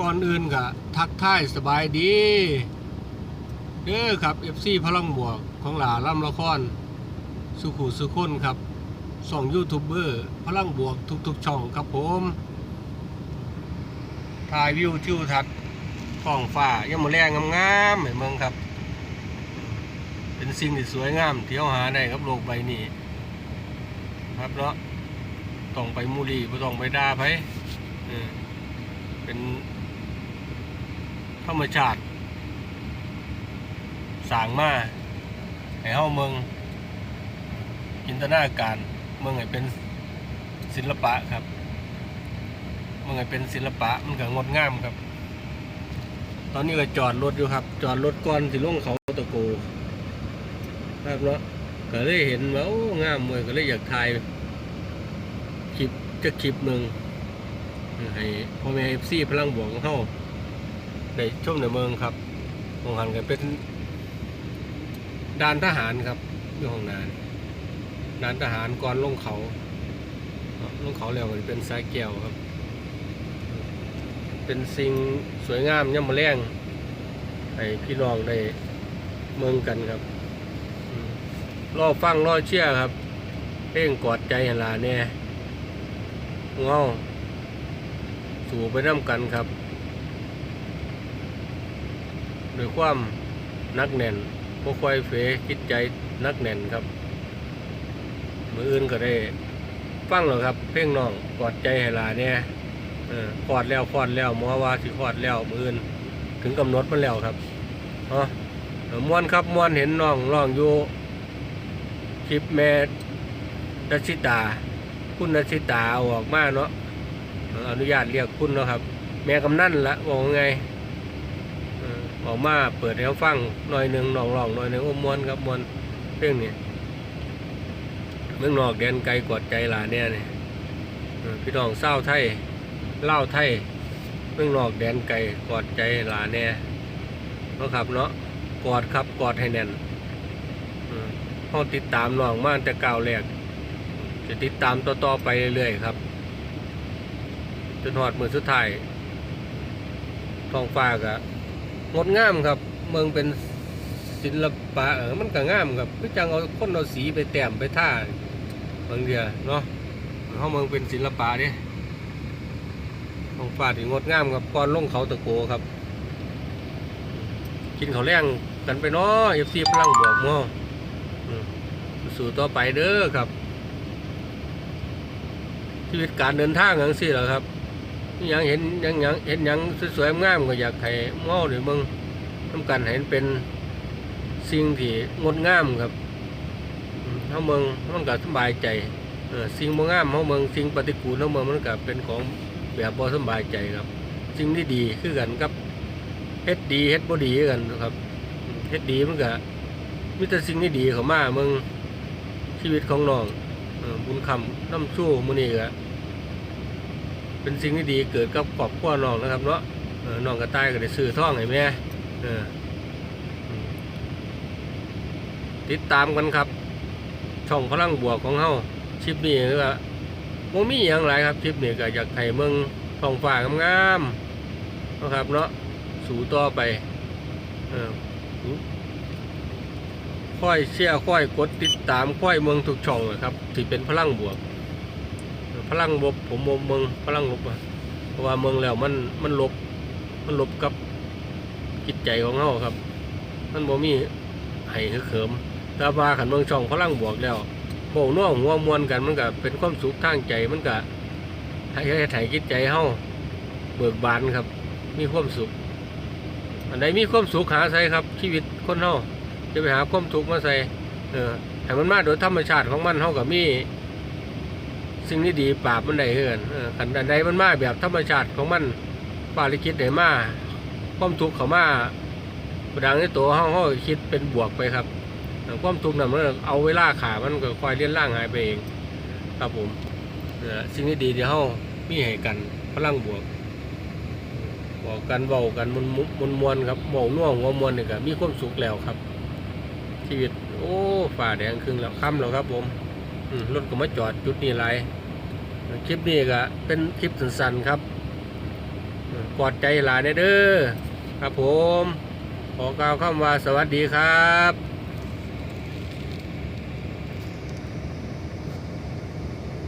ก่อนอื่นก็ทักทายสบายดีเด้อครับ FC พลังบวกของหลาล่ำละคร สุขุสุคนครับส่องยูทูบเบอร์พลังบวกทุกๆช่องครับผมถ่ายวิวทิวทัศน์ท้องฟ้ายังมาแรงงามๆเหมือนเมืองครับ เป็นสิ่งที่สวยงามที่เราหาได้ครับโลกใบนี้ ครับเนาะต้องไปมูลีบ่ต้องไปด่าไผเออเป็น ธรรมชาติสางมาให้เฮาเมืองจินตนาการเมืองให้เป็นศิลปะครับเมืองให้เป็นศิลปะมันก็งดงามครับ ตอนนี้ก็จอดรถอยู่ครับ จอดรถก่อนสิลงเขาตะโกครับเนาะก็เลยเห็นว่าโอ้งามเมืองก็เลยอยากถ่ายคลิปจะคลิปหนึ่งให้พ่อแม่เอฟซีพลังบวกของเขา ได้ชมในเมืองครับของหันกันเป็นด่านทหารครับอยู่ของนานด่านทหารก่อนลงเขาลงเขาแล้วมันเป็นสายแก้วครับ เป็นสิ่งสวยงามย่ำมาแรงให้พี่น้องได้เมืองกันครับรอฟังรอเชื่อครับ เพลงกอดใจหนลาเนี่ยเงาสู่ไปน้ำกันครับ ด้วยความนักแน่นพวกควายเฟคิดใจนักแน่นครับ มืออื่นก็ได้ ฟังหรอครับ เพ่งน้องกอดใจให้หลาเนี่ยเอดแล้วคลอดแล้วหมอว่าสิคลอดแล้วมืออื่น ถึงกำหนดมันแล้วครับเนาะเอม่วนครับม่วนเห็นน้องร้องอยู่คลิปแม่ดัชิตา คุณนชิตาออกมาเนาะอนุญาตเรียกคุณเนาะครับ แม่กำนันละบอกไง ออกมาเปิดให้เขาฟังหน่อยหนึ่งหนองรองหน่อยหนึ่งอ้มวนครับมวนเพลงนี้เมืองนอกแดนไกลกอดใจหลาเนี่ยนี่พี่น้องเศร้าไทยเล่าไทยเมืองนอกแดนไกลกอดใจหลาเนี่ยเนาะครับเนาะกอดครับกอดให้แน่นเอ่อเขาติดตามน้องมาตั้งแต่กาวแรกจะติดตามต่อๆไปเรื่อยๆครับจนหอดมือสุดท้ายท้องฟ้าก็ งดงามครับ เมืองเป็นศิลปะเออมันก็งามครับพี่จังเอาคนเอาสีไปแต้มไปท่าบางเดียเนาะเขาเมืองเป็นศิลปะเดิท้องฟ้าที่งดงามครับก่อนลงเขาตะโกครับ กินเขาวแรงกันไปเนาะเอฟซีพลังบวกมั่งสู่ต่อไปเด้อครับชีวิตการเดินทางอย่างสี่แหละครับ ยังเห็นยังยังเห็นยังสวยๆงามก็อยากให้มอหรือมึงทำการเห็นเป็นสิ่งที่งดงามครับอืมเฮาเมืองมันก็สบายใจเออสิ่งบ่งามเฮาเมืองสิ่งปฏิกูลเฮาเมืองมันก็เป็นของแบบบ่สบายใจครับ สิ่งที่ดีคือกันกับเฮ็ดดีเฮ็ดบ่ดีกันครับเฮ็ดดีมันก็มีแต่สิ่งที่ดีเข้ามาเมืองชีวิตของน้องบุญคำน้ำสู้มือนี้ก็ เป็นสิ่งที่ดีเกิดกับครอบครัวน้องนะครับเนาะน้องกระต่ายก็ได้ซื้อท่องให้แม่เอออืมติดตามกันครับ ช่องพลังบวกของเฮาชิปนี้ก็โมมีอย่างไรครับชิปนี้ก็อยากให้เมืองท้องฟ้างามๆนะครับเนาะสู่ต่อไปค่อยเชื่อค่อยกดติดตามค่อยเมืองทุกช่องนะครับที่เป็นพลังบวก พลังบวกผมมองเมืองพลังลบเพราะว่าเมืองแล้วมันมันลบมันลบกับจิตใจของเฮาครับ มันบ่มีให้คือเขิมแต่ว่าขันเมืองช่องพลังบวกแล้วโบน่วหัวมวนกันมันก็เป็นความสุขทางใจมันก็ให้ให้ถ่จิตใจเฮาเบิกบานครับ มีความสุขอันใดมีความสุขหาใส่ครับ ชีวิตคนเฮาจะไปหาความทุกข์มาใส่เออให้มันมาโดยธรรมชาติของมันเท่ากับมี สิ่งที่ดีปราบมันได้เฮือนออขันใดมันมาแบบธรรมชาติของมันปาลิคิดไหนมาความทุกข์เขามาประดังในตัวเฮาเฮาคิดเป็นบวกไปครับเออความทุกข์นั้นมันเอาเวลาขามันก็ค่อยเลี่ยนล่างหายไปเอง ครับผมสิ่งที่ดีที่เฮามีให้กันพลังบวกบอกกันเบากันมวนมวนมวนครับเบาน่วงหัวมวนนี่ก็มีความสุขแล้วครับ ชีวิตโอ้ฝ่าแดงครึ่งแล้วค่ำแล้วครับผม รถก็มาจอดจุดนี้ไรคลิปนี้ก็เป็นคลิปสั้นๆครับกอดใจหลานเด้อครับผม ขอกล่าวคำว่าสวัสดีครับ